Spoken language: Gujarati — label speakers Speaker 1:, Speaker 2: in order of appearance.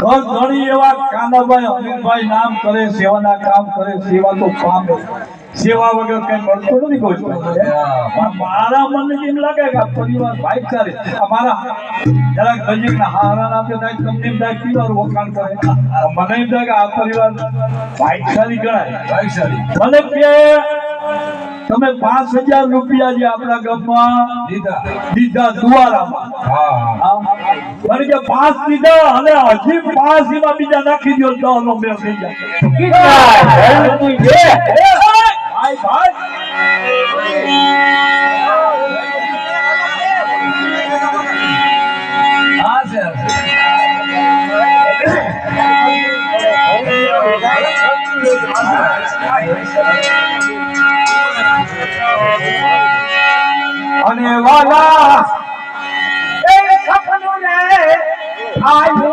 Speaker 1: ઘણી એવા કાનાભાઈ અમીરભાઈ નામ કરે સેવાના કામ કરે સેવા તો પામે. સેવા વગર કઈ મળતું નથી કોઈ પણ મારા મને એમ લાગે કે આ પરિવાર ભાઈચારે અમારા જરાક નજીકના હારા આપે થાય તમને એમ થાય પીવાર વખાણ કરે. મને એમ થાય કે આ પરિવાર ભાઈચારી ગણાય.
Speaker 2: ભાઈશાળી.
Speaker 1: મને કે તમે પાંચ હજાર રૂપિયા જે આપણા ગામમાં
Speaker 2: દીધા.
Speaker 1: દીધા દુવારામાં
Speaker 2: હા.
Speaker 1: મને કે પાંચ દીધા અને હજી પાંચ એમાં બીજા નાખી દો તો નો મેળ થઈ જાય. અને વાલા আয়ো